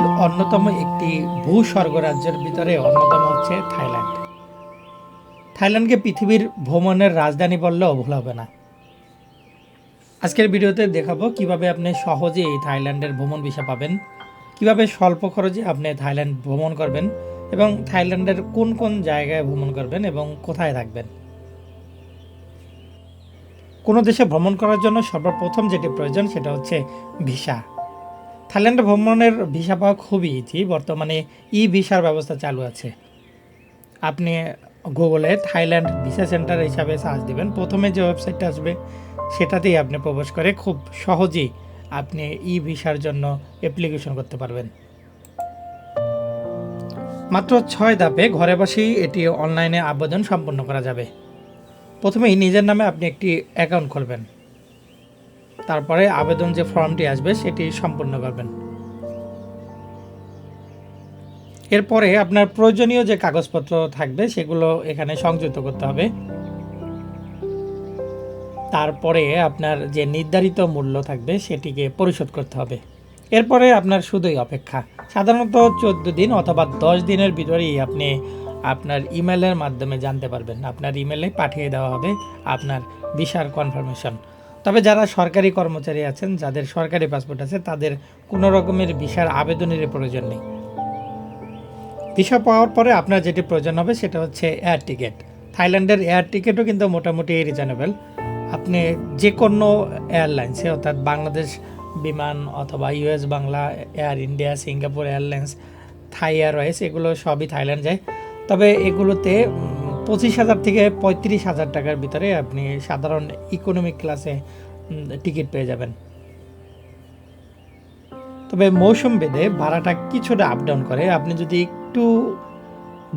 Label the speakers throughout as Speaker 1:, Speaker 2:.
Speaker 1: পৃথিবীর অন্যতম একটি ভূস্বর্গ রাজ্যের ভিতরে অন্যতম হচ্ছে থাইল্যান্ড। থাইল্যান্ডকে পৃথিবীর ভ্রমণের রাজধানী বললেও ভুল হবে না। আজকের ভিডিওতে দেখাবো কীভাবে আপনি সহজে এই থাইল্যান্ডের ভ্রমণ ভিসা পাবেন, কীভাবে স্বল্প খরচে আপনি থাইল্যান্ড ভ্রমণ করবেন এবং থাইল্যান্ডের কোন কোন জায়গায় ভ্রমণ করবেন এবং কোথায় থাকবেন। কোনো দেশে ভ্রমণ করার জন্য সর্বপ্রথম যেটি প্রয়োজন সেটা হচ্ছে ভিসা। থাইল্যান্ডে ভ্রমণের ভিসা পাওয়া খুবই ইজি বর্তমানে ই ভিসার ব্যবস্থা চালু আছে। আপনি গুগলে থাইল্যান্ড ভিসা সেন্টার হিসাবে সার্চ দিবেন। প্রথমে যে ওয়েবসাইটটা আসবে, সেটাতেই আপনি প্রবেশ করে খুব সহজেই আপনি ই ভিসার জন্য অ্যাপ্লিকেশন করতে পারবেন। মাত্র ছয় ধাপে ঘরে বসেই এটি অনলাইনে আবেদন সম্পন্ন করা যাবে। প্রথমেই নিজের নামে আপনি একটি অ্যাকাউন্ট খুলবেন। তারপরে আবেদন যে ফর্মটি আসবে সেটি সম্পূর্ণ করবেন। এরপরে আপনার প্রয়োজনীয় যে কাগজপত্র থাকবে সেগুলো এখানে সংযুক্ত করতে হবে। তারপরে আপনার যে নির্ধারিত মূল্য থাকবে সেটিকে পরিশোধ করতে হবে। এরপরে আপনার শুধুই অপেক্ষা। সাধারণত চোদ্দ দিন অথবা দশ দিনের ভিতরেই আপনি আপনার ইমেলের মাধ্যমে জানতে পারবেন। আপনার ইমেলে পাঠিয়ে দেওয়া হবে আপনার ভিসার কনফার্মেশন। তবে যারা সরকারি কর্মচারী আছেন, যাদের সরকারি পাসপোর্ট আছে, তাদের কোনো রকমের ভিসার আবেদনের প্রয়োজন নেই। ভিসা পাওয়ার পরে আপনার যেটি প্রয়োজন হবে, সেটা হচ্ছে এয়ার টিকিট থাইল্যান্ডের এয়ার টিকিটও কিন্তু মোটামুটি রিজনেবল আপনি যে কোনো এয়ারলাইন্সে অর্থাৎ বাংলাদেশ বিমান অথবা US Bangla Air India Singapore Airlines Thai Airways এগুলো সবই থাইল্যান্ড যায়। তবে এগুলোতে পঁচিশ হাজার থেকে পঁয়ত্রিশ হাজার টাকার ভিতরে আপনি সাধারণ ইকোনমিক ক্লাসে টিকিট পেয়ে যাবেন। তবে মৌসুম ভেদে ভাড়াটা কিছুটা আপ ডাউন করে। আপনি যদি একটু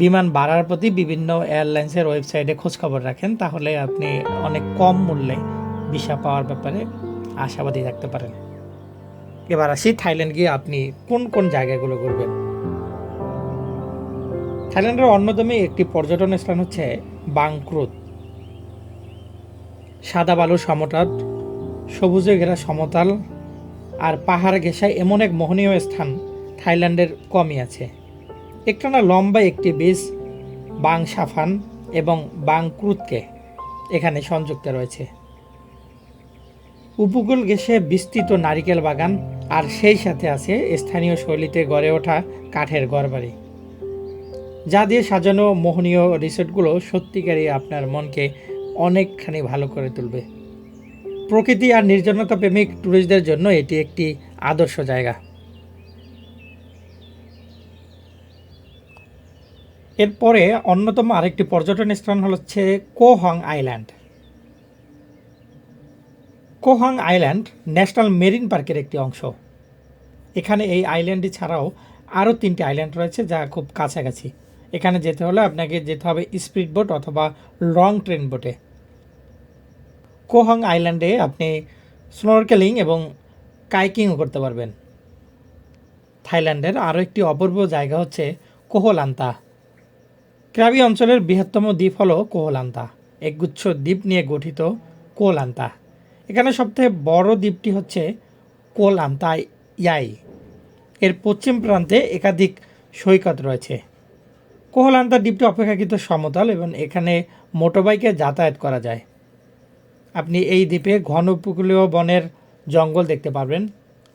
Speaker 1: বিমান ভাড়ার প্রতি বিভিন্ন এয়ারলাইন্সের ওয়েবসাইটে খোঁজখবর রাখেন, তাহলে আপনি অনেক কম মূল্যে ভিসা পাওয়ার ব্যাপারে আশাবাদী থাকতে পারেন। এবার আসি থাইল্যান্ড গিয়ে আপনি কোন কোন জায়গাগুলো ঘুরবেন? থাইল্যান্ডের অন্যতম একটি পর্যটন স্থান হচ্ছে বাংক্রুত সাদা বালুর সমতট, সবুজে ঘেরা সমতল আর পাহাড় ঘেঁষায় এমন এক মোহনীয় স্থান থাইল্যান্ডের কমই আছে। একটানা লম্বা একটি বীজ বাং সাফান এবং বাংক্রুতকে এখানে সংযুক্ত রয়েছে। উপকূল ঘেঁষে বিস্তৃত নারিকেল বাগান আর সেই সাথে আছে স্থানীয় শৈলীতে গড়ে ওঠা কাঠের ঘরবাড়ি যা দিয়ে সাজানো মোহনীয় রিসোর্টগুলো সত্যিকারই আপনার মনকে অনেকখানি ভালো করে তুলবে। প্রকৃতি আর নির্জনতা প্রেমিক ট্যুরিস্টদের জন্য এটি একটি আদর্শ জায়গা। এরপরে অন্যতম আরেকটি পর্যটন স্থান হচ্ছে Koh Rong island. Koh Rong island national marine পার্কের একটি অংশ। এখানে এই আইল্যান্ডটি ছাড়াও আরও তিনটি আইল্যান্ড রয়েছে যা খুব কাছাকাছি। এখানে যেতে হলে আপনাকে যেতে হবে স্পিড বোট অথবা লং ট্রেন বোটে। কোহং আইল্যান্ডে আপনি স্নোরকেলিং এবং কাইকিংও করতে পারবেন। থাইল্যান্ডের আরও একটি অপূর্ব জায়গা হচ্ছে কোহলান্তা। ক্রাবি অঞ্চলের বৃহত্তম দ্বীপ হলো কোহলান্তা, একগুচ্ছ দ্বীপ নিয়ে গঠিত কোলান্তা। এখানে সবথেকে বড় দ্বীপটি হচ্ছে কোলান্তা ইয়াই এর পশ্চিম প্রান্তে একাধিক সৈকত রয়েছে। কোহলান্তা দ্বীপটি অপেক্ষাকৃত সমতল এবং এখানে মোটরবাইকে যাতায়াত করা যায়। আপনি এই দ্বীপে ঘন উপকূলীয় বনের জঙ্গল দেখতে পারবেন।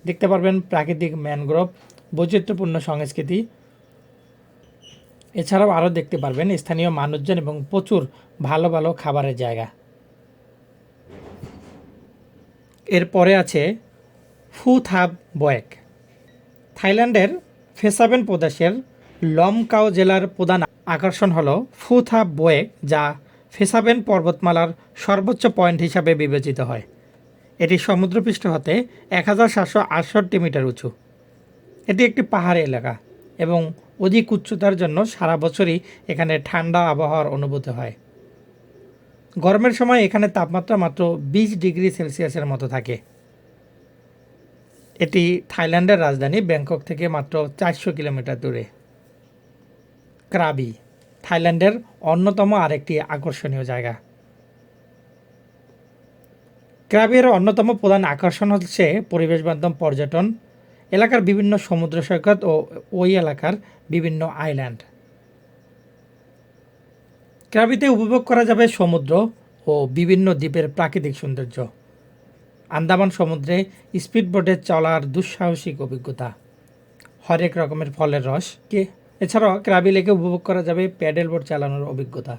Speaker 1: দেখতে পারবেন প্রাকৃতিক ম্যানগ্রোভ, বৈচিত্র্যপূর্ণ সংস্কৃতি। এছাড়াও আরও দেখতে পারবেন স্থানীয় মানুষজন এবং প্রচুর ভালো ভালো খাবারের জায়গা। এরপরে আছে ফুথাব বয়েক থাইল্যান্ডের ফেসাবেন প্রদেশের লমকাও জেলার প্রধান আকর্ষণ হল ফুথা বোয়েক যা ফেসাবেন পর্বতমালার সর্বোচ্চ পয়েন্ট হিসাবে বিবেচিত হয়। এটি সমুদ্রপৃষ্ঠ হতে এক হাজার সাতশো আটষট্টি মিটার উঁচু। এটি একটি পাহাড়ি এলাকা এবং অধিক উচ্চতার জন্য সারা বছরই এখানে ঠান্ডা আবহাওয়ার অনুভূতি হয়। গরমের সময় এখানে তাপমাত্রা মাত্র বিশ ডিগ্রি সেলসিয়াসের মতো থাকে। এটি থাইল্যান্ডের রাজধানী ব্যাংকক থেকে মাত্র চারশো কিলোমিটার দূরে। ক্রাবি, থাইল্যান্ডের অন্যতম আরেকটি আকর্ষণীয় জায়গা। ক্রাবির অন্যতম প্রধান আকর্ষণ হচ্ছে পরিবেশ বান্ধব পর্যটন, এলাকার বিভিন্ন সমুদ্র সৈকত ও ওই এলাকার বিভিন্ন আইল্যান্ড। ক্রাবিতে উপভোগ করা যাবে সমুদ্র ও বিভিন্ন দ্বীপের প্রাকৃতিক সৌন্দর্য। আন্দামান সমুদ্রে স্পিডবোটে চলার দুঃসাহসিক অভিজ্ঞতা। হরেক রকমের ফলের রস কে এছাড়াও ক্রাবি লেকে উপভোগ করা যাবে প্যাডেল বোর্ড চালানোর অভিজ্ঞতা।